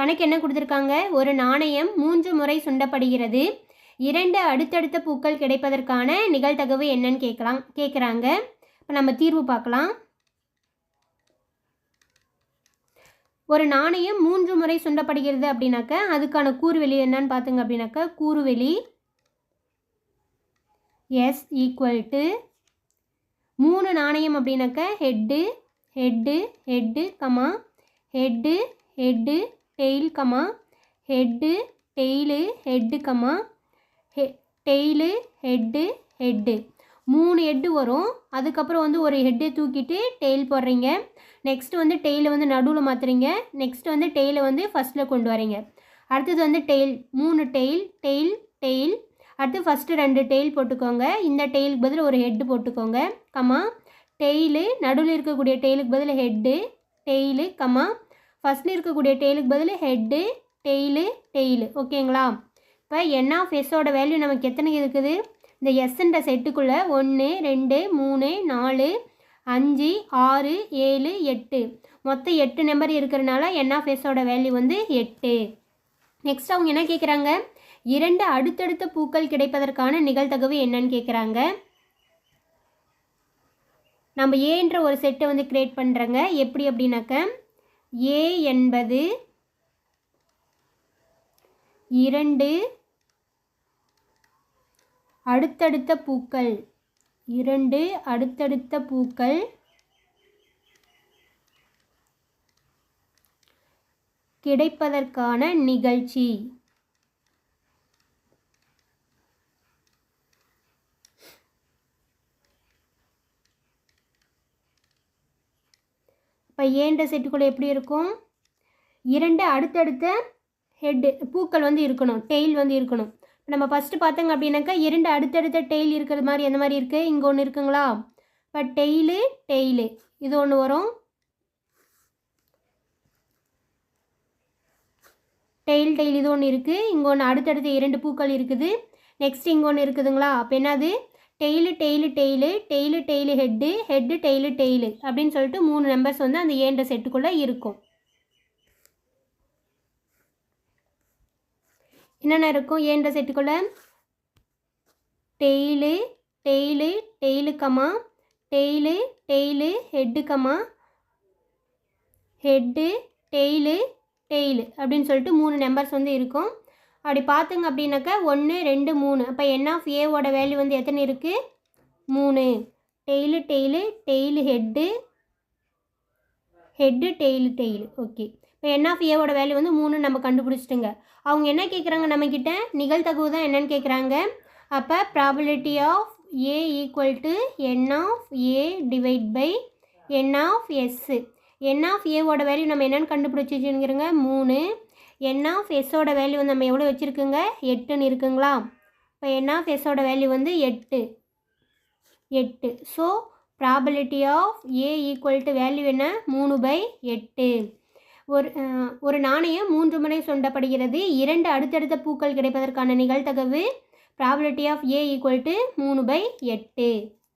கணக்கு என்ன கொடுத்துருக்காங்க? ஒரு நாணயம் மூன்று முறை சுண்டப்படுகிறது. இரண்டு அடுத்தடுத்த பூக்கள் கிடைப்பதற்கான நிகழ்தகவு என்னன்னு கேட்கலாம் கேட்குறாங்க இப்போ நம்ம தீர்வு பார்க்கலாம். ஒரு நாணயம் மூன்று முறை சுண்டப்படுகிறது அப்படின்னாக்க அதுக்கான கூறுவெளி என்னன்னு பார்த்துங்க அப்படின்னாக்க கூறுவெளி எஸ் ஈக்குவல் டு மூணு நாணயம் அப்படின்னாக்க head head head comma head head tail comma head tail head comma ஹெ டெய்லு ஹெட்டு ஹெட்டு மூணு ஹெட்டு வரும். அதுக்கப்புறம் வந்து ஒரு ஹெட்டை தூக்கிட்டு டெய்ல் போடுறீங்க. நெக்ஸ்ட் வந்து டெய்லை வந்து நடுவில் மாற்றுறீங்க நெக்ஸ்ட் வந்து டெய்லை வந்து ஃபஸ்ட்டில் கொண்டு வரீங்க. அடுத்தது வந்து டெய்ல் மூணு டெய்ல் டெய்ல் டெய்ல் அடுத்து ஃபஸ்ட்டு ரெண்டு டெய்ல் போட்டுக்கோங்க. இந்த டெய்லுக்கு பதில் ஒரு ஹெட்டு போட்டுக்கோங்க. கமா டெய்லு நடுவில் இருக்கக்கூடிய டெய்லுக்கு பதில் ஹெட்டு டெய்லு கமா ஃபஸ்ட்டில் இருக்கக்கூடிய டெய்லுக்கு பதில் ஹெட்டு டெய்லு டெய்லு ஓகேங்களா இப்போ என் ஆஃப் எஸ்ஸோட வேல்யூ நமக்கு எத்தனை இருக்குது? இந்த எஸ்ன்ற செட்டுக்குள்ளே ஒன்று ரெண்டு மூணு நாலு அஞ்சு ஆறு ஏழு எட்டு. மொத்தம் எட்டு நம்பர் இருக்கிறனால என் ஆஃப் எஸ்ஸோட வேல்யூ வந்து எட்டு. நெக்ஸ்ட் அவங்க என்ன கேட்குறாங்க இரண்டு அடுத்தடுத்த பூக்கள் கிடைப்பதற்கான நிகழ்தகவு என்னன்னு கேட்குறாங்க நம்ம ஏன்ற ஒரு செட்டை வந்து கிரியேட் பண்ணுறங்க எப்படி அப்படின்னாக்க ஏ என்பது இரண்டு. அடுத்தடுத்த பூக்கள். இரண்டு அடுத்தடுத்த பூக்கள். கிடைப்பதற்கான நிகழ்ச்சி. இப்போ ஏன்ற செட்டுக்குள்ளே எப்படி இருக்கும்? இரண்டு அடுத்தடுத்த ஹெட்டு பூக்கள் வந்து இருக்கணும் டெய்ல் வந்து இருக்கணும். நம்ம ஃபஸ்ட்டு பார்த்தோங்க அப்படின்னாக்கா இரண்டு அடுத்தடுத்த டெய்ல் இருக்கிறது மாதிரி எந்த மாதிரி இருக்குது இங்கே ஒன்று இருக்குங்களா? இப்போ டெய்லு டெய்லு இது ஒன்று வரும். டெய்ல் டெய்ல் இது ஒன்று இருக்குது இங்கே ஒன்று அடுத்தடுத்த இரண்டு பூக்கள் இருக்குது. நெக்ஸ்ட் இங்கே ஒன்று இருக்குதுங்களா? அப்போ என்னது? Tail tail tail tail tail head head tail tail அப்படின்னு சொல்லிட்டு மூணு நம்பர்ஸ் வந்து அந்த ஏன்ற செட்டுக்குள்ளே இருக்கும். என்னென்ன இருக்கும் ஏன்ற செட்டுக்குள்ளே tail tail tail comma tail tail head comma head tail tail அப்படின்னு சொல்லிட்டு மூணு நம்பர்ஸ் வந்து இருக்கும். அப்படி பார்த்துங்க அப்படின்னாக்கா ஒன்று ரெண்டு மூணு. அப்போ என் ஆஃப் ஏவோட வேல்யூ வந்து எத்தனை இருக்குது மூணு. Tail tail tail head head tail tail okay இப்போ என் ஆஃப் ஏவோட வேல்யூ வந்து மூணு நம்ம கண்டுபிடிச்சிட்டுங்க. அவங்க என்ன கேட்குறாங்க நம்மக்கிட்ட நிகழ்தகவு தான் என்னன்னு கேட்குறாங்க அப்போ probability of A equal to n of A divide by n of S n of ஏவோட வேல்யூ நம்ம என்னென்னு கண்டுபிடிச்சிச்சுங்கிறங்க? மூணு. என் ஆஃப் எஸ்ஸோட வேல்யூ வந்து நம்ம எவ்வளோ வச்சுருக்குங்க? எட்டுன்னு இருக்குங்களா? இப்போ என் ஆஃப் எஸ்ஸோட வேல்யூ வந்து எட்டு. எட்டு. So probability of A equal to value என்ன? மூணு பை எட்டு. ஒரு ஒரு நாணயம் மூன்று முறை சொண்டப்படுகிறது. இரண்டு அடுத்தடுத்த பூக்கள் கிடைப்பதற்கான நிகழ்த்தகவு probability of A equal to மூணு பை எட்டு.